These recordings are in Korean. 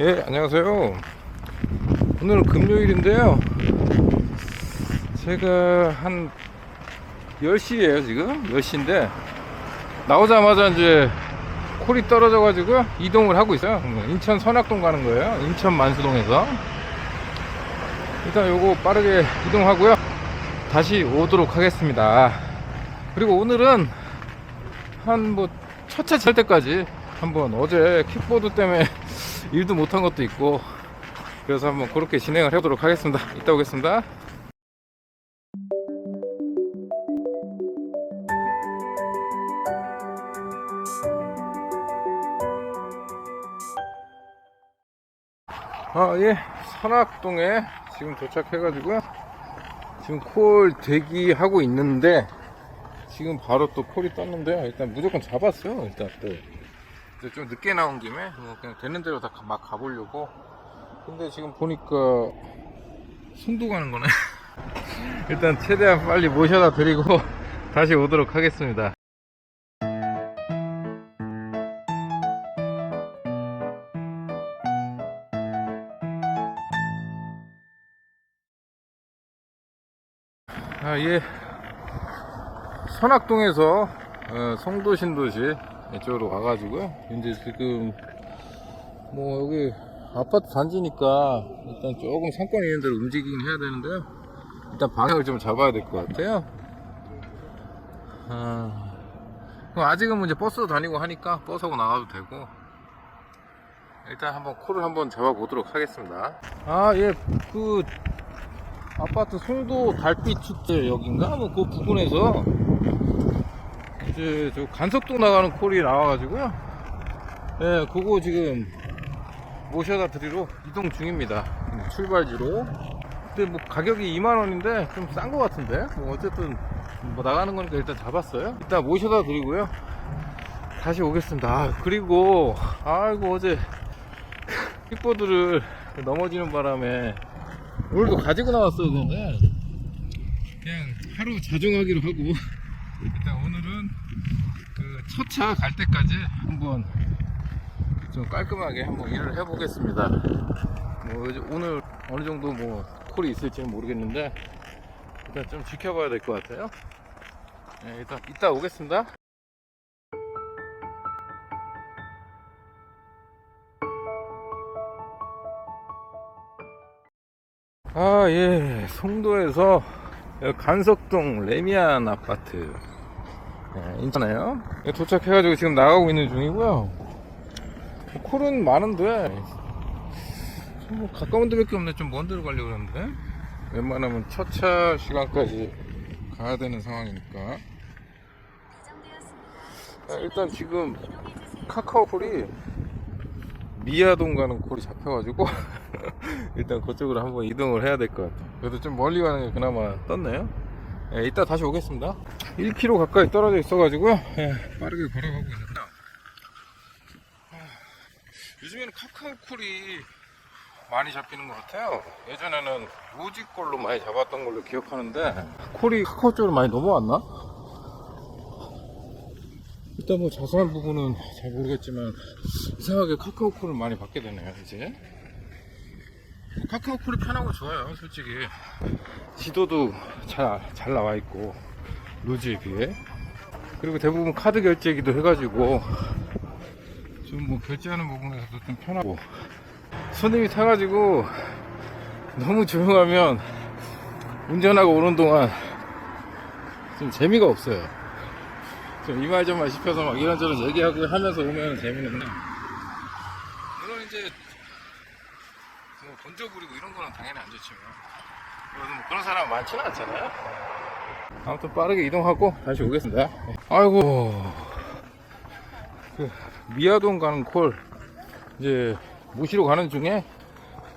예, 안녕하세요. 오늘은 금요일인데요. 제가 한 10시에요, 지금. 10시인데, 나오자마자 이제 콜이 떨어져가지고 이동을 하고 있어요. 인천 선악동 가는 거예요. 인천 만수동에서. 일단 요거 빠르게 이동하고요. 다시 오도록 하겠습니다. 그리고 오늘은 한 뭐 첫차 찰 때까지 한번 어제 킥보드 때문에 일도 못한 것도 있고 그래서 한번 그렇게 진행을 해보도록 하겠습니다. 이따 오겠습니다. 아, 예. 선악동에 지금 도착해가지고요. 지금 콜 대기하고 있는데, 지금 바로 또 콜이 떴는데요. 일단 무조건 잡았어요. 일단 또. 이제 좀 늦게 나온 김에, 뭐 그냥 되는 대로 다 막 가보려고. 근데 지금 보니까, 송도 가는 거네. 일단 최대한 빨리 모셔다 드리고, 다시 오도록 하겠습니다. 아, 예. 선악동에서 어, 송도 신도시 이쪽으로 와가지고요. 이제 지금 뭐 여기 아파트 단지니까 일단 조금 상권 있는 데로 움직이긴 해야 되는데요. 일단 방향을 좀 잡아야 될 것 같아요. 아, 아직은 뭐 이제 버스도 다니고 하니까 버스하고 나가도 되고 일단 한번 콜을 한번 잡아보도록 하겠습니다. 아, 예, 그 아파트 송도 달빛 축제 여긴가 뭐 그 부근에서 이제 저 간석동 나가는 콜이 나와가지고요. 예, 그거 지금 모셔다 드리러 이동 중입니다. 출발지로. 근데 뭐 가격이 2만 원인데 좀 싼 것 같은데. 뭐 어쨌든 뭐 나가는 거니까 일단 잡았어요. 일단 모셔다 드리고요. 다시 오겠습니다. 아, 그리고 아이고 어제 킥보드를 넘어지는 바람에 오늘도 가지고 나왔어야 되는데 그냥 하루 자정하기로 하고 일단 오늘은 그 첫차 갈 때까지 한번 좀 깔끔하게 한번 일을 해보겠습니다. 뭐 오늘 어느 정도 뭐 콜이 있을지는 모르겠는데 일단 좀 지켜봐야 될 것 같아요. 네, 일단 이따 오겠습니다. 아, 예. 송도에서 간석동 레미안 아파트. 예, 인천에요. 예, 도착해가지고 지금 나가고 있는 중이고요. 콜은 많은데, 좀뭐 가까운 데밖에 없네. 좀 먼 데로 가려고 그러는데. 웬만하면 첫차 시간까지 가야 되는 상황이니까. 자, 일단 지금 카카오 콜이 미아동 가는 콜이 잡혀가지고 일단 그쪽으로 한번 이동을 해야 될 것 같아요. 그래도 좀 멀리 가는 게 그나마 떴네요. 예, 이따 다시 오겠습니다. 1km 가까이 떨어져 있어가지고요. 예, 빠르게 걸어가고 있는데. 아, 요즘에는 카카오 콜이 많이 잡히는 것 같아요. 예전에는 로지콜로 많이 잡았던 걸로 기억하는데 콜이 카카오 쪽으로 많이 넘어왔나? 일단 뭐 자세한 부분은 잘 모르겠지만 이상하게 카카오 콜을 많이 받게 되네요 이제. 카카오 콜이 편하고 좋아요 솔직히. 지도도 잘, 잘 나와 있고 루즈에 비해. 그리고 대부분 카드 결제기도 해가지고 좀 뭐 결제하는 부분에서도 좀 편하고. 손님이 타가지고 너무 조용하면 운전하고 오는 동안 좀 재미가 없어요 좀 이말저말 싶어서 막 이런저런 얘기하고 하면서 오면 재밌는데. 물론 이제 뭐 건져 부리고 이런 거는 당연히 안 좋지만. 그래도 뭐 그런 사람 많지는 않잖아요. 아무튼 빠르게 이동하고 다시 오겠습니다. 아이고. 그 미아동 가는 콜 이제 모시러 가는 중에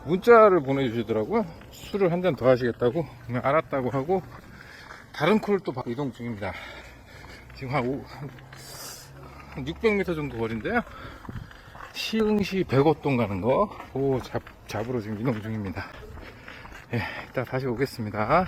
문자를 보내주시더라고요. 술을 한 잔 더 하시겠다고. 알았다고 하고 다른 콜을 또 이동 중입니다 지금 한, 오, 한, 한 600m 정도 거리인데요. 시흥시 백오동 가는 거, 오, 잡, 잡으러 지금 이동 중입니다. 예, 이따 다시 오겠습니다.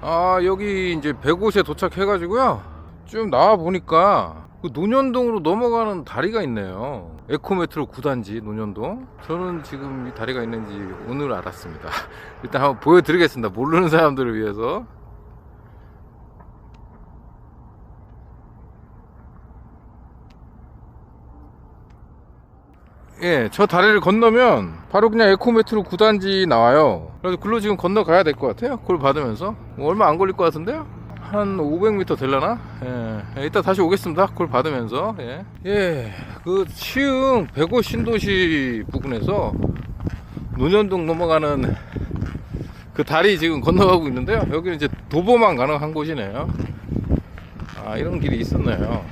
아 여기 이제 105에 도착해가지고요 좀 나와 보니까 그 논현동으로 넘어가는 다리가 있네요 에코메트로 9단지 논현동 저는 지금 이 다리가 있는지 오늘 알았습니다 일단 한번 보여드리겠습니다 모르는 사람들을 위해서 예, 저 다리를 건너면 바로 그냥 에코메트로 9단지 나와요. 그래서 글로 지금 건너가야 될 것 같아요. 그걸 받으면서. 뭐 얼마 안 걸릴 것 같은데요? 한 500m 될라나? 예, 이따 다시 오겠습니다. 그걸 받으면서. 예, 예, 그 치흥 105 신도시 부근에서 논현동 넘어가는 그 다리 지금 건너가고 있는데요. 여기는 이제 도보만 가능한 곳이네요. 아, 이런 길이 있었네요.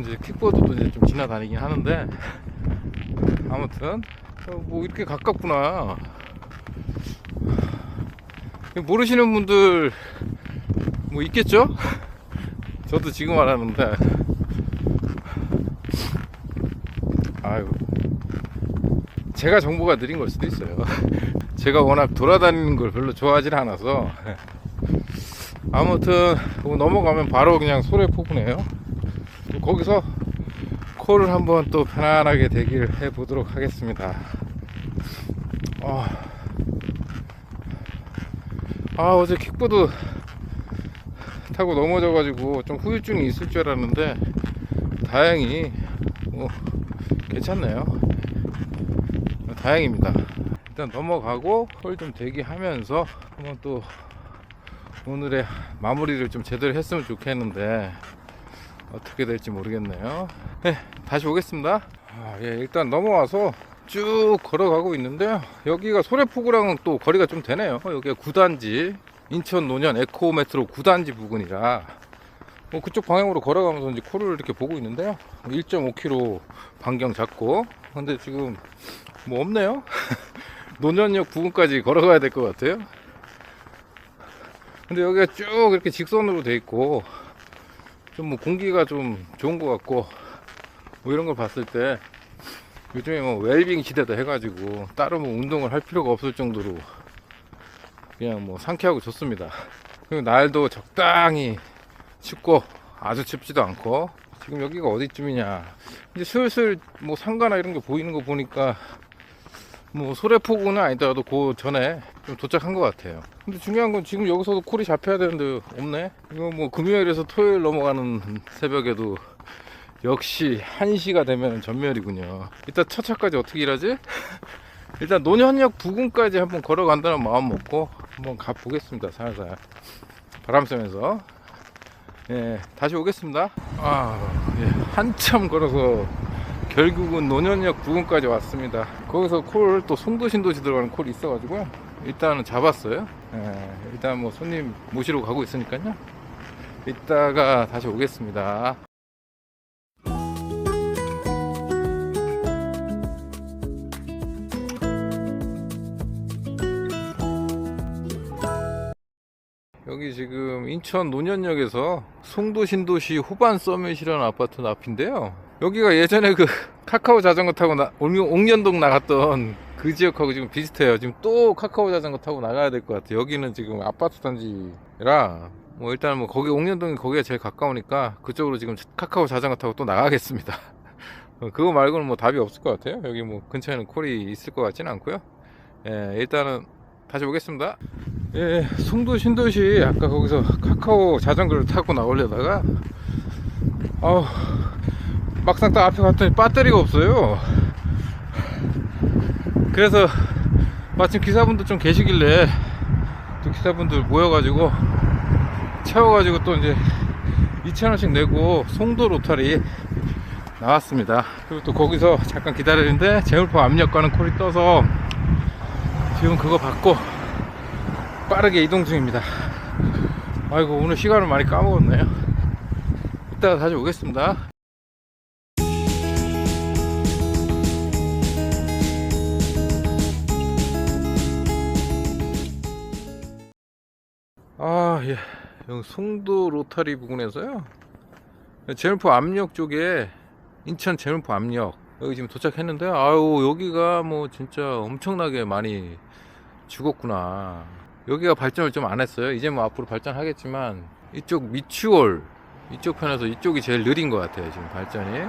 이제 킥보드도 이제 좀 지나다니긴 하는데 아무튼 어, 뭐 이렇게 가깝구나 모르시는 분들 뭐 있겠죠? 저도 지금 알았는데. 아유. 제가 정보가 느린 걸 수도 있어요. 제가 워낙 돌아다니는 걸 별로 좋아하지 않아서. 아무튼 넘어가면 바로 그냥 소래포구네요. 거기서 콜을 한번 또 편안하게 대기를 해 보도록 하겠습니다. 아, 아 어제 킥보드 타고 넘어져가지고 좀 후유증이 있을 줄 알았는데 다행히 뭐 괜찮네요. 다행입니다. 일단 넘어가고 콜좀 대기하면서 한번 또 오늘의 마무리를 좀 제대로 했으면 좋겠는데 어떻게 될지 모르겠네요. 네, 다시 오겠습니다. 아, 예, 일단 넘어와서 쭉 걸어가고 있는데요. 여기가 소래포구랑은 또 거리가 좀 되네요. 여기가 9단지, 인천 노년 에코 메트로 9단지 부근이라 뭐 그쪽 방향으로 걸어가면서 이제 코를 이렇게 보고 있는데요. 1.5km 반경 잡고 근데 지금 뭐 없네요. 노년역 부근까지 걸어가야 될 것 같아요. 근데 여기가 쭉 이렇게 직선으로 돼 있고 좀 뭐 공기가 좀 좋은 것 같고 뭐 이런 걸 봤을 때 요즘에 뭐 웰빙 시대다 해가지고 따로 뭐 운동을 할 필요가 없을 정도로 그냥 뭐 상쾌하고 좋습니다. 그리고 날도 적당히 춥고 아주 춥지도 않고 지금 여기가 어디쯤이냐 이제 슬슬 뭐 상가나 이런 게 보이는 거 보니까 뭐 소래포구는 아니더라도 그 전에 좀 도착한 것 같아요. 근데 중요한 건 지금 여기서도 콜이 잡혀야 되는데 없네. 이거 뭐 금요일에서 토요일 넘어가는 새벽에도 역시 1시가 되면 전멸이군요. 일단 첫 차까지 어떻게 일하지? 일단 논현역 부근까지 한번 걸어간다는 마음 먹고 한번 가보겠습니다. 살살 바람 쐬면서 예 다시 오겠습니다. 아 예, 한참 걸어서 결국은 논현역 부근까지 왔습니다. 거기서 콜 또 송도신도시 들어가는 콜이 있어가지고요. 일단은 잡았어요. 예, 일단 뭐 손님 모시러 가고 있으니까요. 이따가 다시 오겠습니다. 여기 지금 인천 논현역에서 송도 신도시 후반 서밋이라는 아파트 앞인데요. 여기가 예전에 그 카카오 자전거 타고 나, 옥- 옥년동 나갔던 그 지역하고 지금 비슷해요. 지금 또 카카오 자전거 타고 나가야 될 것 같아요. 여기는 지금 아파트 단지라 뭐 일단 뭐 거기 옥년동이 거기가 제일 가까우니까 그쪽으로 지금 카카오 자전거 타고 또 나가겠습니다. 어, 그거 말고는 뭐 답이 없을 것 같아요. 여기 뭐 근처에는 콜이 있을 것 같지는 않고요. 예, 일단은 다시 오겠습니다. 예, 송도 신도시 아까 거기서 카카오 자전거를 타고 나오려다가 어, 막상 딱 앞에 갔더니 배터리가 없어요. 그래서 마침 기사분도 좀 계시길래 또 기사분들 모여가지고 채워가지고 또 이제 2,000원씩 내고 송도 로타리 나왔습니다. 그리고 또 거기서 잠깐 기다리는데 제물포 압력 가는 콜이 떠서 지금 그거 받고 빠르게 이동 중입니다. 아이고 오늘 시간을 많이 까먹었네요. 이따가 다시 오겠습니다. 아 예, 여기 송도 로타리 부근에서요. 제물포 압력 쪽에 인천 제물포 압력 여기 지금 도착했는데 아유 여기가 뭐 진짜 엄청나게 많이 죽었구나 여기가 발전을 좀 안 했어요. 이제 뭐 앞으로 발전하겠지만 이쪽 미추홀 이쪽 편에서 이쪽이 제일 느린 것 같아요. 지금 발전이.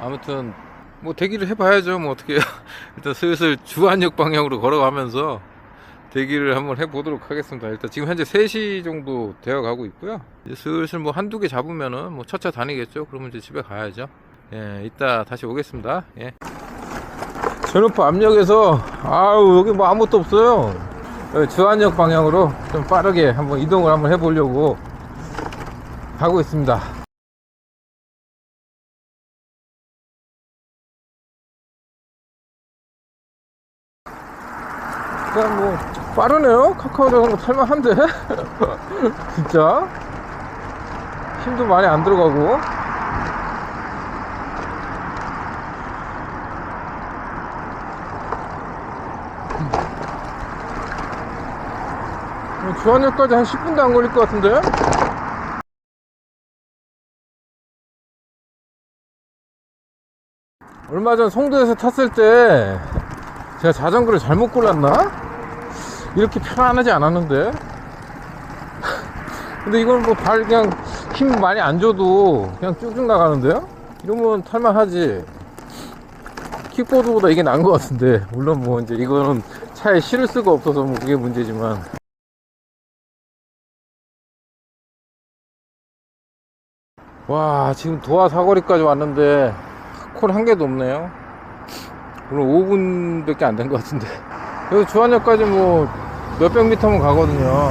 아무튼 뭐 대기를 해봐야죠. 뭐 어떻게. 일단 슬슬 주안역 방향으로 걸어가면서 대기를 한번 해보도록 하겠습니다. 일단 지금 현재 3시 정도 되어 가고 있고요. 이제 슬슬 뭐 한두 개 잡으면은 뭐 차차 다니겠죠. 그러면 이제 집에 가야죠. 예, 이따 다시 오겠습니다. 예. 전오프 압력에서 아우 여기 뭐 아무것도 없어요. 주안역 방향으로 좀 빠르게 한번 이동을 한번 해보려고 가고 있습니다. 일단 뭐 빠르네요. 카카오 자전거 탈만한데 진짜 힘도 많이 안 들어가고 주안역까지 한 10분도 안 걸릴 것 같은데? 얼마 전 송도에서 탔을 때 제가 자전거를 잘못 골랐나? 이렇게 편안하지 않았는데? 근데 이건 뭐 발 그냥 힘 많이 안 줘도 그냥 쭉쭉 나가는데요? 이러면 탈만하지. 킥보드보다 이게 나은 것 같은데. 물론 뭐 이제 이거는 차에 실을 수가 없어서 뭐 그게 문제지만 와 지금 도화 사거리까지 왔는데 콜 한 개도 없네요. 물론 5분 밖에 안 된 것 같은데. 여기 주안역까지 뭐 몇백 미터면 가거든요.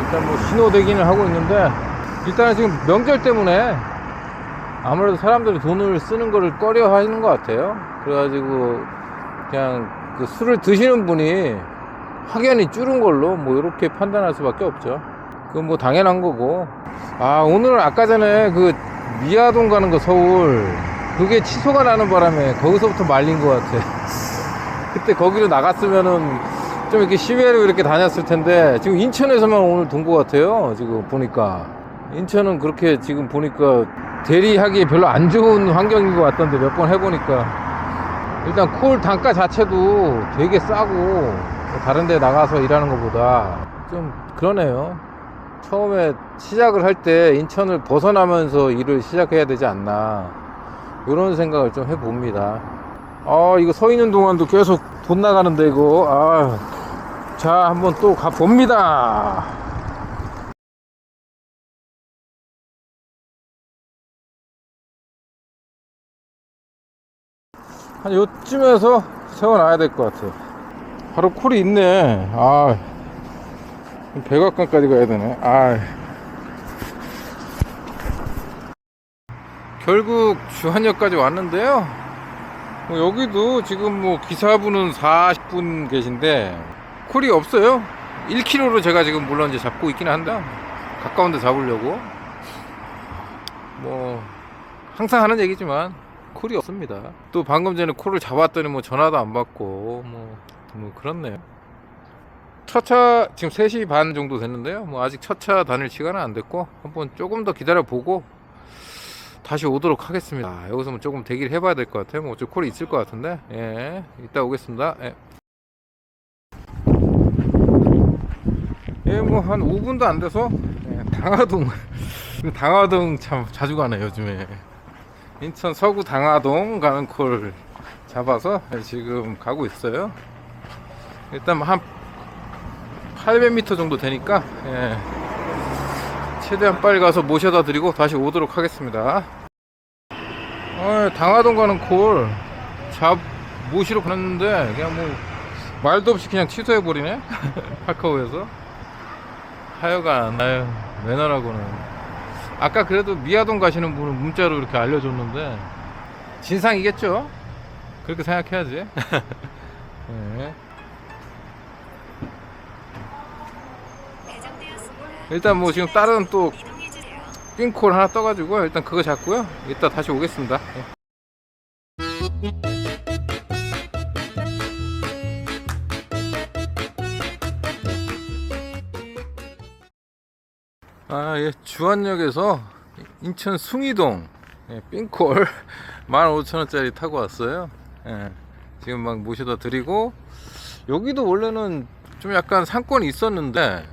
일단 뭐 신호 대기는 하고 있는데 일단은 지금 명절 때문에 아무래도 사람들이 돈을 쓰는 거를 꺼려 하는 것 같아요. 그래가지고 그냥 그 술을 드시는 분이 확연히 줄은 걸로 뭐 이렇게 판단할 수밖에 없죠 그건 뭐 당연한 거고. 아 오늘 아까 전에 그 미아동 가는 거 서울 그게 취소가 나는 바람에 거기서부터 말린 것 같아. 그때 거기로 나갔으면은 좀 이렇게 시외로 이렇게 다녔을 텐데 지금 인천에서만 오늘 돈 것 같아요 지금 보니까. 인천은 그렇게 지금 보니까 대리하기 별로 안 좋은 환경인 것 같던데 몇 번 해보니까. 일단 콜 단가 자체도 되게 싸고 뭐 다른 데 나가서 일하는 것보다 좀 그러네요 처음에 시작을 할 때 인천을 벗어나면서 일을 시작해야 되지 않나 이런 생각을 좀 해봅니다. 아 이거 서 있는 동안도 계속 돈 나가는데 이거. 아, 자 한번 또 가봅니다. 한 요쯤에서 세워놔야 될 것 같아요. 바로 콜이 있네. 아 백악관까지 가야 되네. 아 결국 주한역까지 왔는데요. 뭐 여기도 지금 뭐 기사분은 40분 계신데 콜이 없어요. 1km로 제가 지금 물론 이제 잡고 있긴 한데 가까운 데 잡으려고. 뭐 항상 하는 얘기지만 콜이 없습니다. 또 방금 전에 콜을 잡았더니 뭐 전화도 안 받고 뭐, 뭐 그렇네요 첫차 지금 3시 반 정도 됐는데요. 뭐 아직 첫차 다닐 시간은 안 됐고 한번 조금 더 기다려 보고 다시 오도록 하겠습니다. 아, 여기서 뭐 조금 대기를 해봐야 될 것 같아요. 뭐 어차피 콜이 있을 것 같은데. 예 이따 오겠습니다. 예. 예, 뭐 한 5분도 안 돼서 예, 당화동 당화동 참 자주 가네 요즘에. 인천 서구 당화동 가는 콜 잡아서 예, 지금 가고 있어요. 일단 뭐한 800m 정도 되니까 예, 최대한 빨리 가서 모셔다 드리고 다시 오도록 하겠습니다. 어, 당화동 가는 콜 잡 모시러 갔는데 그냥 뭐 말도 없이 그냥 취소해 버리네? 카카오에서? 하여간 아유 매너라고는. 아까 그래도 미아동 가시는 분은 문자로 이렇게 알려줬는데 진상이겠죠? 그렇게 생각해야지. 네. 일단 뭐 지금 다른 또 핑콜 하나 떠가지고 일단 그거 잡고요 이따 다시 오겠습니다 예. 아, 예, 주안역에서 인천 숭이동 예, 삥콜 15,000원짜리 타고 왔어요. 예, 지금 막 모셔다 드리고 여기도 원래는 좀 약간 상권이 있었는데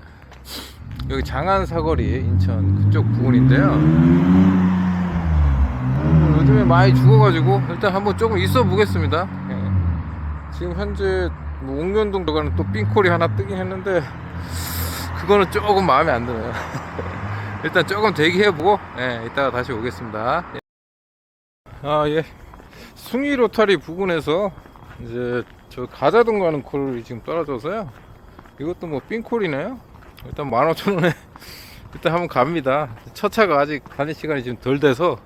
여기 장안 사거리 인천 그쪽 부근인데요. 음, 요즘에 많이 죽어가지고 일단 한번 조금 있어 보겠습니다. 예. 지금 현재 뭐 옥년동 들어가는 또 삥콜이 하나 뜨긴 했는데 그거는 조금 마음에 안 드네요. 일단 조금 대기해보고 예, 이따가 다시 오겠습니다. 예. 아 예. 숭이 로타리 부근에서 이제 저 가자동 가는 콜이 지금 떨어져서요. 이것도 뭐 삥콜이네요. 일단 15,000원에 일단 한번 갑니다. 첫 차가 아직 가는 시간이 지금 덜 돼서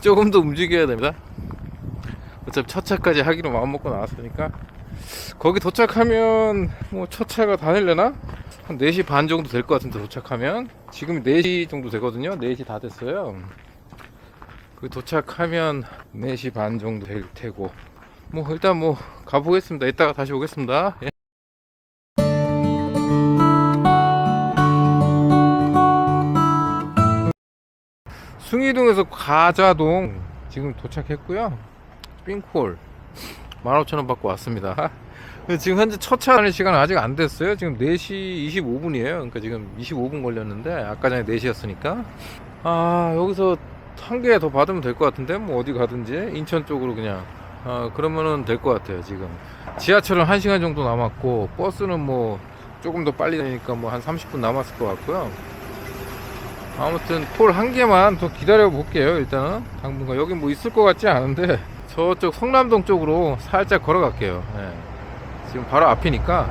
조금 더 움직여야 됩니다. 어차피 첫 차까지 하기로 마음먹고 나왔으니까 거기 도착하면 뭐 첫 차가 다 되려나? 한 4시 반 정도 될 것 같은데 도착하면 지금 4시 정도 되거든요 4시 다 됐어요 그 도착하면 4시 반 정도 될 테고 뭐 일단 뭐 가보겠습니다 이따가 다시 오겠습니다 예. 숭이동에서 가자동 지금 도착했고요 삥콜 15,000원 받고 왔습니다 지금 현재 첫차 하는 시간은 아직 안 됐어요. 지금 4시 25분이에요. 그러니까 지금 25분 걸렸는데 아까 전에 4시였으니까 아 여기서 한 개 더 받으면 될 것 같은데 뭐 어디 가든지 인천 쪽으로 그냥 아 그러면은 될 것 같아요. 지금 지하철은 1시간 정도 남았고 버스는 뭐 조금 더 빨리 되니까 뭐 한 30분 남았을 것 같고요. 아무튼 콜한 개만 더 기다려 볼게요. 일단은 당분간 여기 뭐 있을 것 같지 않은데 저쪽 성남동 쪽으로 살짝 걸어갈게요. 예. 지금 바로 앞이니까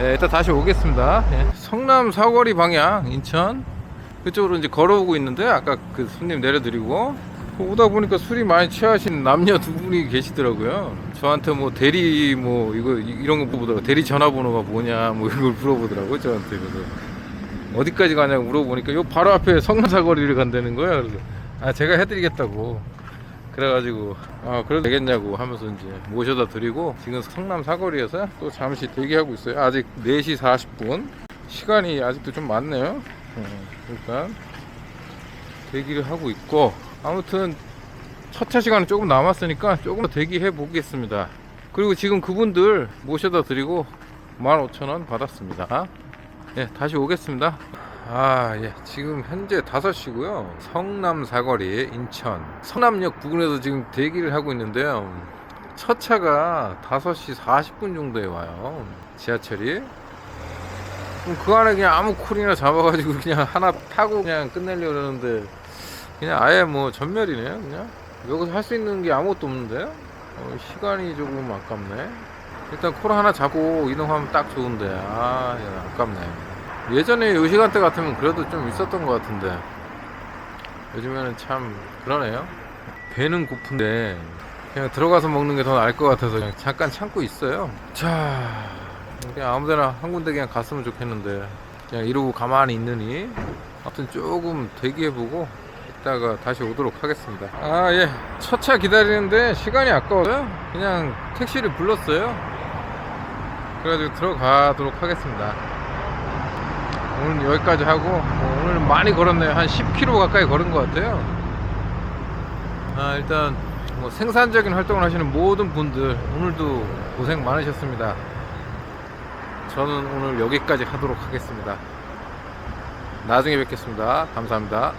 예. 예, 일단 다시 오겠습니다 예. 성남 사거리 방향 인천 그쪽으로 이제 걸어오고 있는데 아까 그 손님 내려드리고 오다 보니까 술이 많이 취하신 남녀 두 분이 계시더라고요 저한테 뭐 대리 뭐 이거 이- 이런 거 물어보더라고 대리 전화번호가 뭐냐 뭐 이걸 물어보더라고요 저한테 그래서 어디까지 가냐고 물어보니까 요 바로 앞에 성남 사거리를 간다는 거예요 그래서 아 제가 해드리겠다고. 그래가지고 아 그래도 되겠냐고 하면서 이제 모셔다 드리고 지금 성남 사거리에서 또 잠시 대기하고 있어요. 아직 4시 40분. 시간이 아직도 좀 많네요. 어, 일단 대기를 하고 있고. 아무튼 첫 차 시간은 조금 남았으니까 조금 더 대기해 보겠습니다. 그리고 지금 그분들 모셔다 드리고 15,000원 받았습니다 예 다시 오겠습니다 아, 예. 지금 현재 5시고요. 성남 사거리 인천 성남역 부근에서 지금 대기를 하고 있는데요. 첫 차가 5시 40분 정도에 와요. 지하철이. 그럼 그 안에 그냥 아무 콜이나 잡아가지고 그냥 하나 타고 그냥 끝내려고 그러는데 그냥 아예 뭐 전멸이네요. 그냥 여기서 할 수 있는 게 아무것도 없는데요. 어, 시간이 조금 아깝네. 일단 콜 하나 잡고 이동하면 딱 좋은데. 아, 예, 아깝네. 예전에 요 시간대 같으면 그래도 좀 있었던 것 같은데. 요즘에는 참 그러네요. 배는 고픈데 그냥 들어가서 먹는 게 더 나을 것 같아서 그냥 잠깐 참고 있어요. 자 그냥 아무데나 한 군데 그냥 갔으면 좋겠는데. 그냥 이러고 가만히 있느니 아무튼 조금 대기해보고 이따가 다시 오도록 하겠습니다. 아 예 첫 차 기다리는데 시간이 아까워요. 그냥 택시를 불렀어요 그래가지고 들어가도록 하겠습니다. 오늘 여기까지 하고 뭐 오늘 많이 걸었네요. 한 10km 가까이 걸은 것 같아요. 아 일단 뭐 생산적인 활동을 하시는 모든 분들 오늘도 고생 많으셨습니다. 저는 오늘 여기까지 하도록 하겠습니다. 나중에 뵙겠습니다. 감사합니다